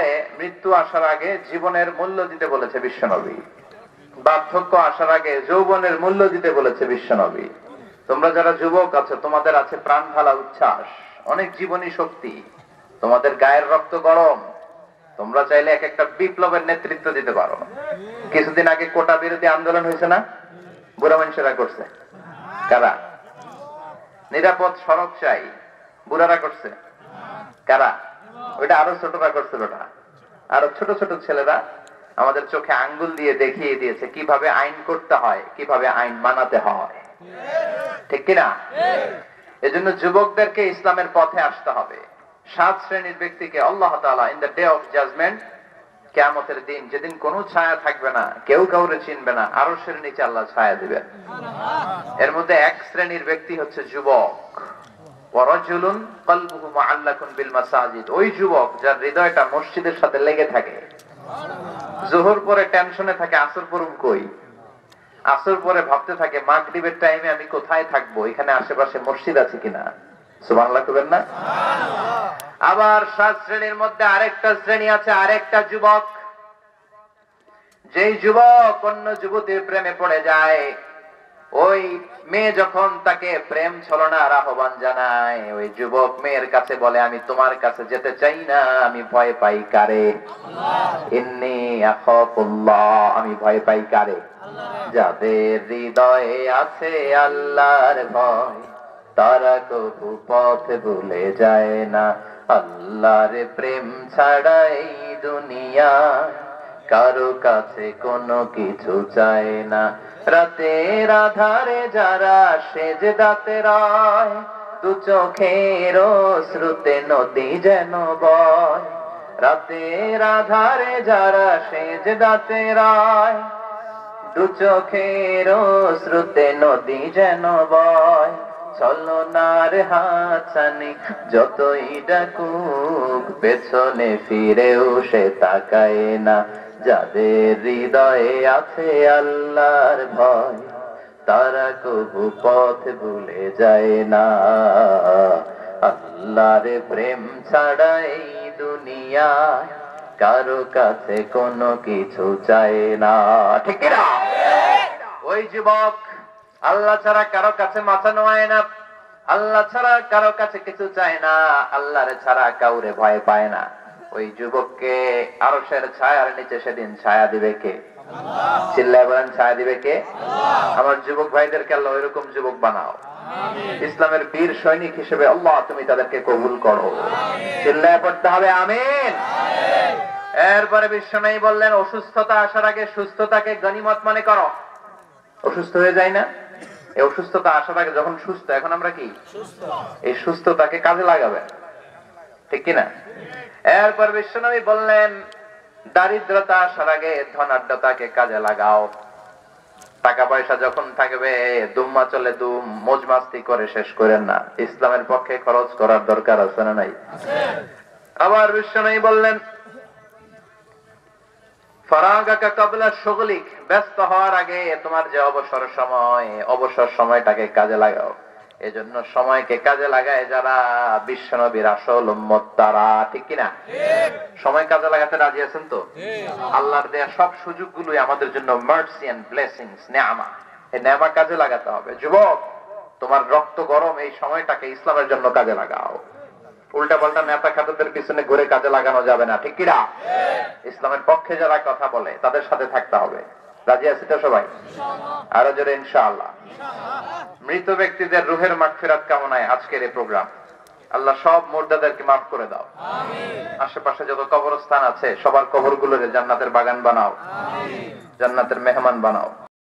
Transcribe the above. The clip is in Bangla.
বলে মৃত্যু আসার আগে জীবনের মূল্য দিতে বলেছে বিশ্বনবী। বার্ধক্য আসার আগে যৌবনের মূল্য দিতে বলেছে বিশ্বনবী। তোমরা যারা যুবক আছো, তোমাদের আছে প্রাণ ঢালা উচ্ছ্বাস, অনেক জীবনী শক্তি। তোমাদের গায়ের রক্ত গরম। তোমরা চাইলে এক একটা বিপ্লবের নেতৃত্ব দিতে পারো। কিছুদিন আগে কোটা বিরোধী আন্দোলন হয়েছে না? বুড়া মানুষেরা করছে। কারা? নিরাপদ সড়ক চাই, বুড়ারা করছে। কারা? ওইটা আরও ছোটরা করছে ওটা আরও ছোট ছোট ছেলেরা আমাদের চোখে আঙ্গুল দিয়ে দেখিয়ে দিয়েছে কীভাবে আইন করতে হয়, কীভাবে আইন মানাতে হয়। ঠিক কিনা? এজন্য যুবকদেরকে ইসলামের পথে আসতে হবে। সাত শ্রেণির ব্যক্তিকে আল্লাহ তাআলা in the day of judgement কেয়ামতের দিন যেদিন কোনো ছায়া থাকবে না, কেউ কাউরে চিনবে না, আরও শ্রেণি নিচে আল্লাহ ছায়া দিবেন। এর মধ্যে এক শ্রেণির ব্যক্তি হচ্ছে যুবক। ওই যুবক যার হৃদয়টা মসজিদের সাথে লেগে থাকে। জোহর পরে টেনশনে থাকে, আসর পড়ুম কই? আসর পরে ভাবতে থাকে, মাগরিবের টাইমে আমি কোথায় থাকব? এখানে আশেপাশে মসজিদ আছে কিনা? না? আবার সাত শ্রেণির মধ্যে আরেকটা শ্রেণি আছে, আরেকটা যুবক। যেই যুবক অন্য যুবতীর প্রেমে পড়ে যায় ওই মেয়ে যখন তাকে প্রেম ছলনার আহ্বান জানায় ওই যুবক মেয়ের কাছে বলে আমি তোমার কাছে যেতে চাই না আমি ভয় পাই কারে? আখাফুল্লাহ আমি ভয় পাই কারে? যাদের হৃদয়ে আছে আল্লাহর ভয় তারা কবু পথ ভুলে যায় না। আল্লাহর প্রেম ছাড়াই দুনিয়া কারও কাছে কোনো কিছু চায় না। রাতের আধারে যারা সেজ দাতে রয়, দু চোখের শ্রুতে নদী যেন বয়। রাতের আধারে যারা সেজ দাতে রয়, দু চোখের শ্রুতে নদী যেন বয়। চলনার হাসানি যতই ডাকুক, পেছনে ফিরেও সে তাকায় না। যাদের হৃদয়ে আছে আল্লাহর ভয়, তারা কবু পথ ভুলে যায় না। আল্লাহর প্রেম ছাড়া এই দুনিয়ায় কারও কাছে কোনো কিছু চায় না। ঠিক ওই যুবক, আল্লাহ ছাড়া কারও কাছে মাথা নোয়ায় না। আল্লাহ ছাড়া কারও কাছে কিছু চায় না। আল্লাহরে ছাড়া কাউরে ভয় পায় না। ওই যুবককে আরশের ছায়ার নিচে সেদিন ছায়া দিবে কে? চিল্লায় বলেন ছায়া দিবে কে? আমার যুবক ভাইদেরকে আল্লাহ ওইরকম যুবক বানাও। ইসলামের বীর সৈনিক হিসেবে আল্লাহ তুমি তাদেরকে কবুল করো। চিল্লায় পড়তে হবে আমিন। এরপরে বিশ্বনাই বললেন অসুস্থতা আসার আগে সুস্থতাকে গনিমত মনে করো। অসুস্থ হয়ে যায় না? এই অসুস্থতা আসার আগে যখন সুস্থ এখন আমরা কি? এই সুস্থতাকে কাজে লাগাবে ঠিক কিনা? এরপর বিশ্বনবী বললেন, দারিদ্রতা আসার আগে ধনাঢ্যতাকে কাজে লাগাও। টাকা পয়সা যখন থাকবে দুম্মা চলে দুম মোজ মাস্তি করে শেষ করেন না। ইসলামের পক্ষে খরচ করার দরকার আছে না নাই? আবার বিশ্বনবী বললেন ব্যস্ত হওয়ার আগে তোমার যে অবসর সময়, অবসর সময়টাকে কাজে লাগাও। এজন্য সময়কে কাজে লাগায় যারা বিশ্বনবীর আসল উম্মত তারা ঠিক কিনা? সময় কাজে লাগাতে রাজি আছেন তো? আল্লাহর দেয়া সব সুযোগগুলোই আমাদের জন্য মার্সি এন্ড ব্লেসিংস নেয়ামা। এই নেয়ামা কাজে লাগাতে হবে। যুবক তোমার রক্ত গরম এই সময়টাকে ইসলামের জন্য কাজে লাগাও। উল্টা পাল্টা নেতা খাতাদের পিছনে ঘুরে কাজে লাগানো যাবে না ঠিক কিনা? ইসলামের পক্ষে যারা কথা বলে তাদের সাথে থাকতে হবে। রাজি আছি তো সবাই? আরও জোরে ইনশাআল্লাহ। মৃত ব্যক্তিদের রুহের ফেরাত কামনায় আজকের এই প্রোগ্রাম। আল্লাহ সব মোর্দাদেরকে মাফ করে দাও। আশেপাশে যত কবরস্থান আছে সবার কবরগুলোরে জান্নাতের বাগান বানাও। জান্নাতের মেহমান বানাও।